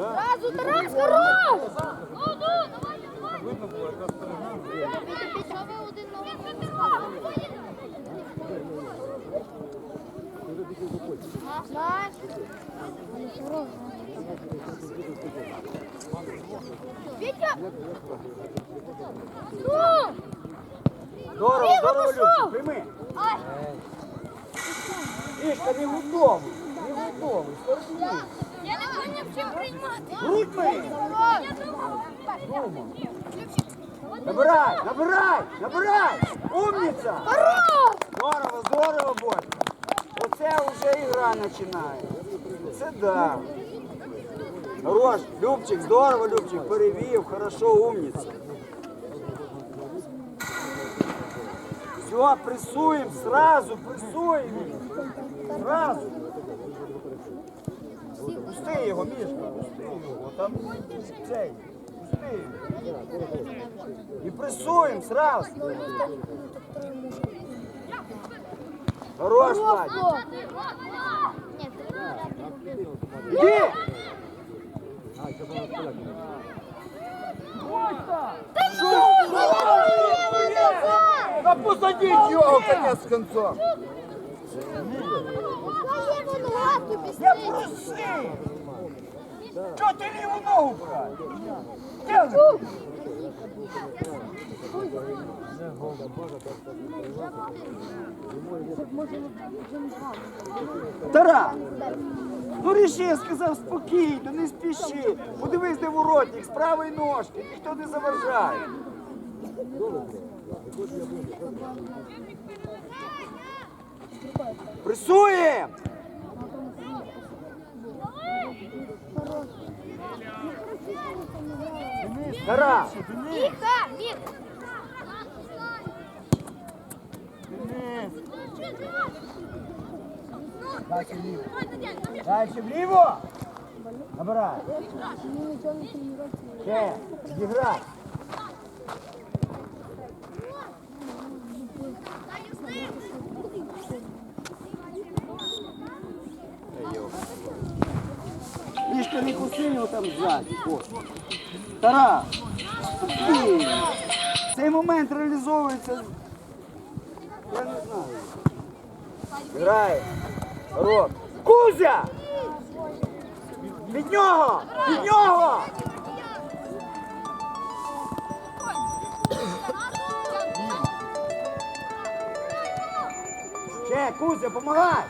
Разу, Тарас, хорош! Ну, ну, давай, давай! Видно було, яка сторона. Ви один на одного? Наш. Вітя! Ну! Здорово, Ігор, здорово, пішов! Любчик, прийми. Ай! Мішка, не готовий, готовий. Спортсмен. Я не поняв, чим приймати. Грудьми. Я думав. Набирай, набирай, набирай. Умниця. Хорош! Здорово, здорово, Бодь. Оце вже ігра починає. Це да. Хорош, Любчик, здорово, Любчик, перевів, хорошо, умниця. Все, прессуем, сразу прессуем. Сразу. Пусти його, Мішка, пусти його. Там цей. Пусти. І прессуем сразу. Хорош, Владик. Іди! Да посадіть його, конець з концом. Я просив. Чого ти ліву ногу? Де ви? Ну ріши, я сказав спокійно, не спіши. Подивись, де воротник, з правої ножки, ніхто не заважає. Пресуємо! Тарас, Тихо! Міх. дальше вліво. Дальше вліво. Набирай. Ще, зіграй. Мішка не куси його там ззаді. Тарас. Цей момент реалізовується. Я не знаю. Грає. Рот. Кузя! Від нього! Від нього! Ще, Кузя, помагай!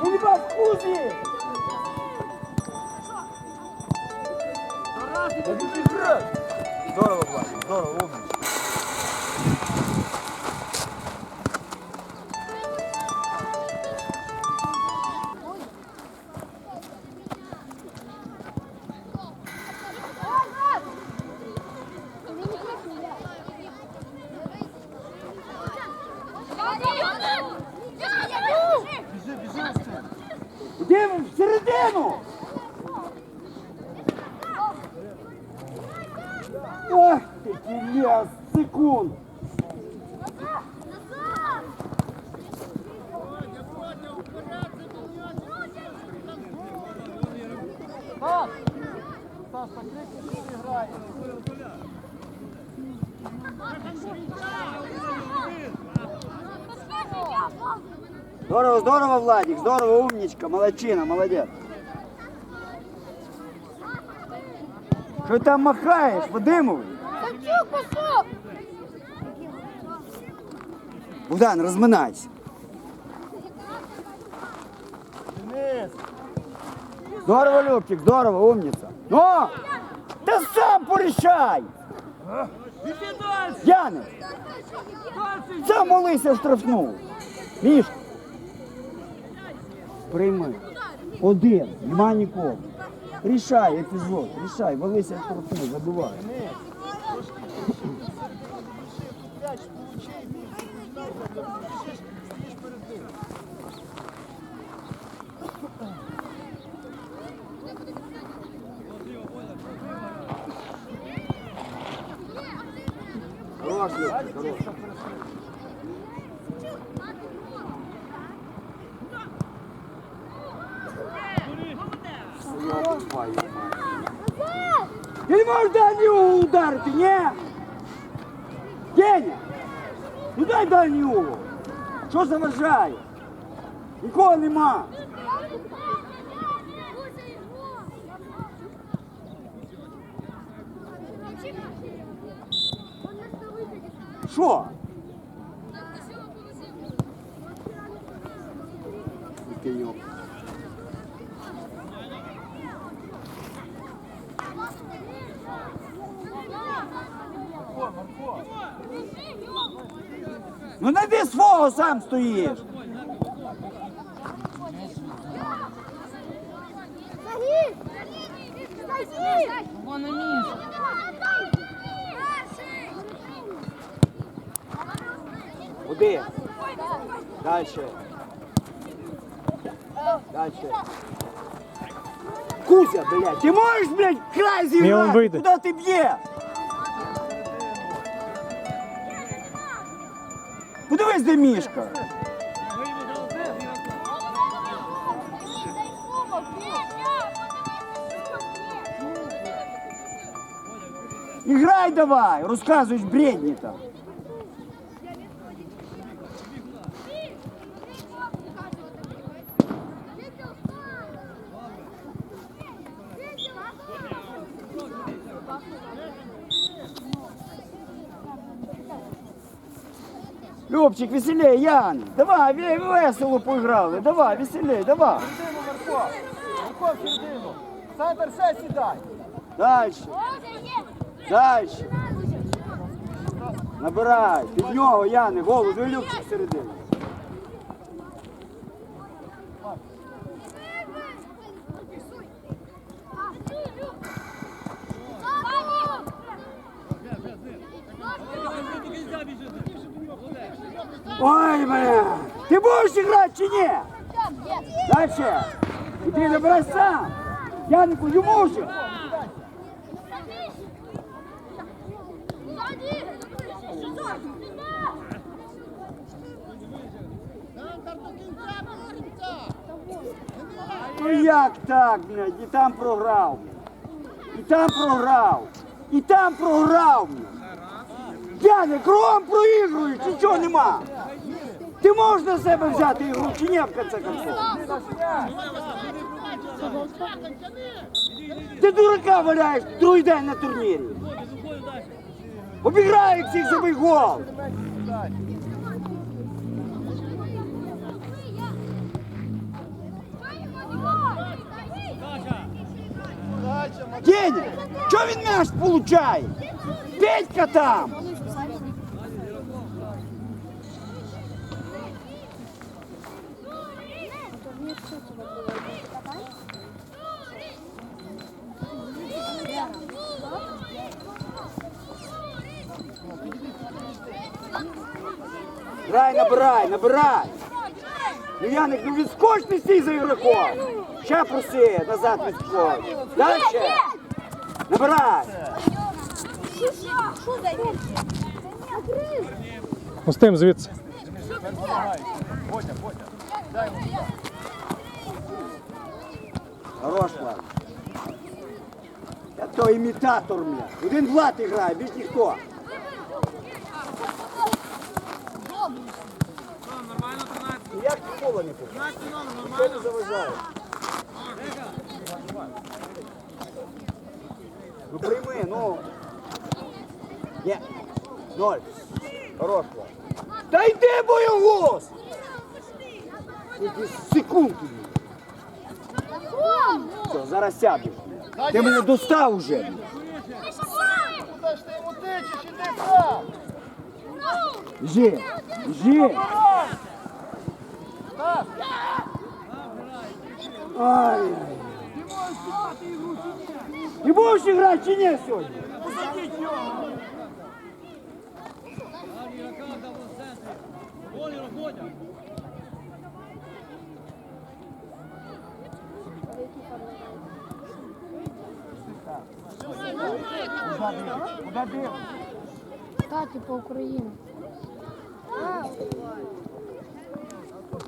Бачиш Кузі! Здорово, Влад, здорово, умніч. Біжи, біжи ось це. Всередину! Ах секунд! Здорово, здорово, Владик, здорово, умничка, молодчина, молодец. Ти там махаєш, Вадимович? Богдан, розминайся. Денис! Здорово, Любчик, здорово, умниця. Ну, ти сам порішай! Яне, сам молися в штрафну. Мішка. Прийми. Один, нема нікого. Рішай епізод, рішай, валися в штрафну, забивай. Перед ним. Хорош, Любчик, хорош. йоб твою мать. Ти не можеш дальній угол ударити, ні? Деня, ну дай дальній угол. Що заважає? Нікого нема. Що? Ти йоб. Ну найди свого сам стоїш. Вон на місці. Один. Дальше. Дальше. Кузя, блядь, ти можеш, блядь, край Мілан зіграти? вийде. Куди ти де мішка. Іграй давай, розказуєш бредні там. Любчик, веселей, Ян. Давай, ве- весело поіграли. Давай, веселей, давай. Середину, Марко. Марко, в середину. Центр ще сідай. Дальше, дальше. Набирай. Під нього, Яни, голову, і Любчик всередину. Ой, бля. Ти будеш грати чи ні? Дальше. Іди набирай сам. Янику, йому же. Ну як так, блядь, і там програв. І там програв. І там програв. Яни, кругом проігрують, нічого нема. Ти можеш на себе взяти ігру чи ні, в конце концов? Ти дурака валяєш другий день на турнірі. Обіграй всіх забий гол. Деня, що він м'яч получає? Петька там. Грай, набирай, набирай. Ну, Яник, ну відскоч ти стій за ігроком. Ще проси, назад відскоч. Дальше. Набирай. Пустим звідси. Бодя. Дай. Хорош, Влад. Я то імітатор, бля. Один Влад грає, більш ніхто. Не попав? Ніхто не заважає. Ну прийми, ну. Ні. Ноль. Хорош. Та йди, боєголос! Тільки секунду. Все, зараз сядеш. Ти мене достав уже. Куди ж ти йому тичеш, іди сам. Жи, жи. Ай. Ти будеш грати чи ні сьогодні? Куди дивишся? Кстати, по Україні.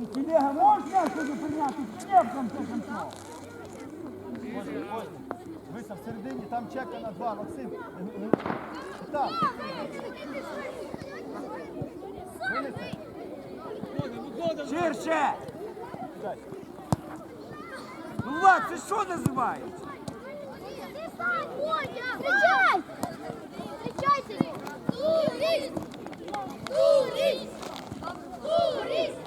Телега, можна сюди прийняти? Ні, в концов. Можна, можна. Вися в середині, там чека на два, Максим. Так. Ширше! Ну, Влад, це що називається? Кричай! Кричайте! Турист! Турист! Турист!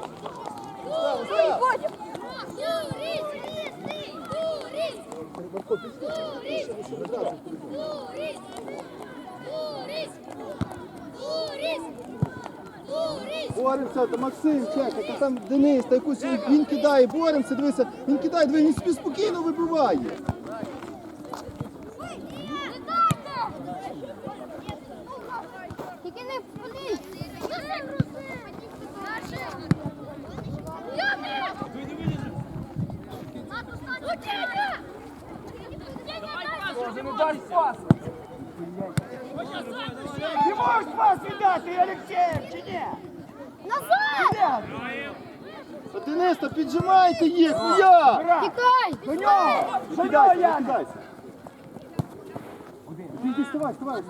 Боремося, та Максим, чекай, та там Денис, та якусь він кидає, боремося, дивися, він кидає, дивися, він собі спокійно вибиває. Може не дасть пас. Ти можеш пас віддати, Олексій, чи ні? Назад! Та Денис, та піджимайте їх, ну? Гра! Тікай! До нього! До нього, Яна! Ти йди, вставай, вставай.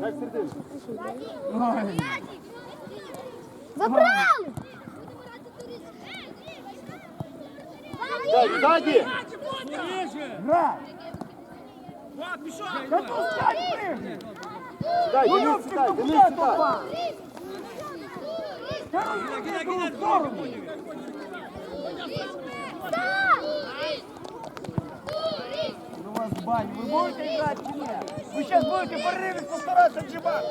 Дай середину. Забрали! Дай, сзади! Грай! Да пускай ты! Дай, Денис, сюда, Денис, сюда! У ну, вас бань, вы будете играть или нет? Вы сейчас будете порывить постараться отжимать!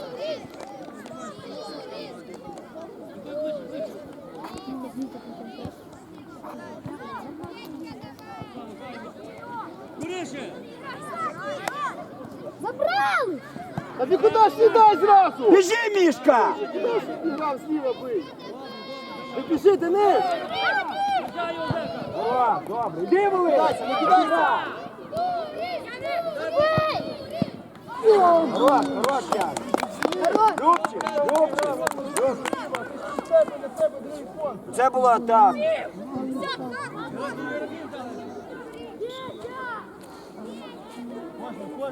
А ти куди ж не дай сразу? Біжи, Мішка! Куда ж ты грав слива быть? Ты Денис! О, добре, іди, Володь! Не кидай грав! Хорош, хорош, я! Любчик, Любчик, Це була атака.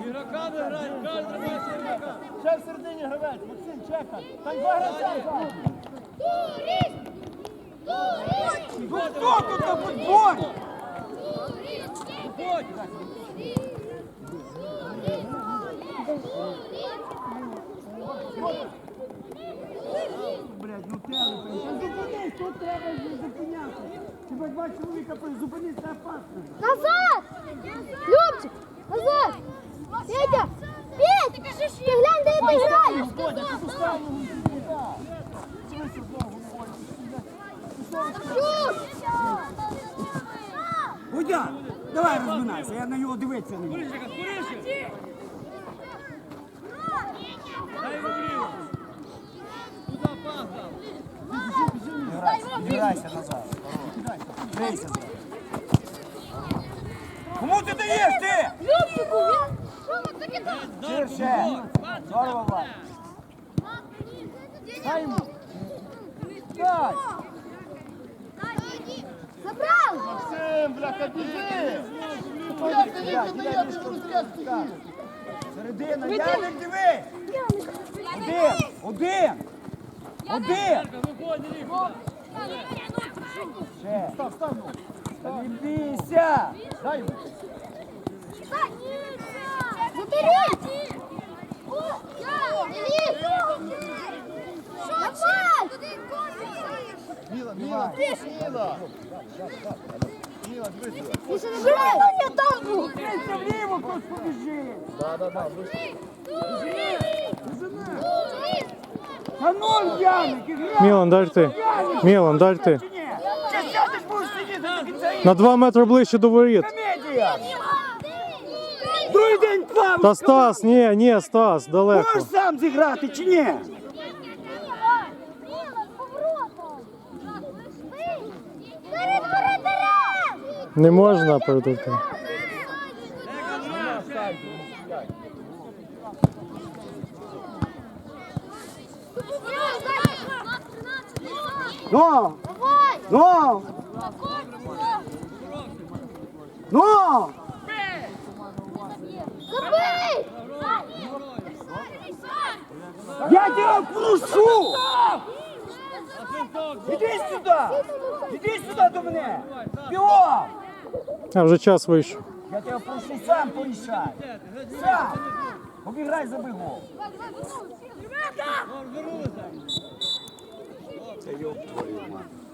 Ігроками грають, кожен тримається ігрока. Ще в середині гравець, Максим, чекай. Там два гравця ззаду. Ну хто тут на футболі? Блядь, ну телефон. Та зупинись, тут треба зупинятися. Тебе два чоловіка зупинись, це опасно. Назад! Назад! дивиться на нього. Скоріше! Дай йому вліво! Куди пахав? Збирайся назад. Збирайся. Кому ти даєш ти? Любчику! Ширше! Здорово, Влад! Дай йому! Дай! Забрал! Максим, бляха, біжи! Середина, Яник, диви. Один, один. Один. Ще. Став, став. Та не бійся. Дай йому. Забери! Міла, Міла, Міла. Міла, дивись. Не! Я там був! Вліво, хтось побіжи. Да, да, да, вийшов. Ну, Яник, іграй. Мілан, дай ти. Мілан, дай ти. Чи сядеш, будеш сидіти до кінця? На два метри ближче до воріт. Комедія. Другий день плавав. Та Стас, ні, ні, Стас, далеко. Можеш сам зіграти чи ні? Не можна придурка. Ну! Ну! Ну! Я тебя прошу! Иди сюда! Иди сюда до меня! Пиво! А вже час вийшов. Я тебе прошу сам поїжджай. Сам! Обіграй за бігом! Це йоб твою мать.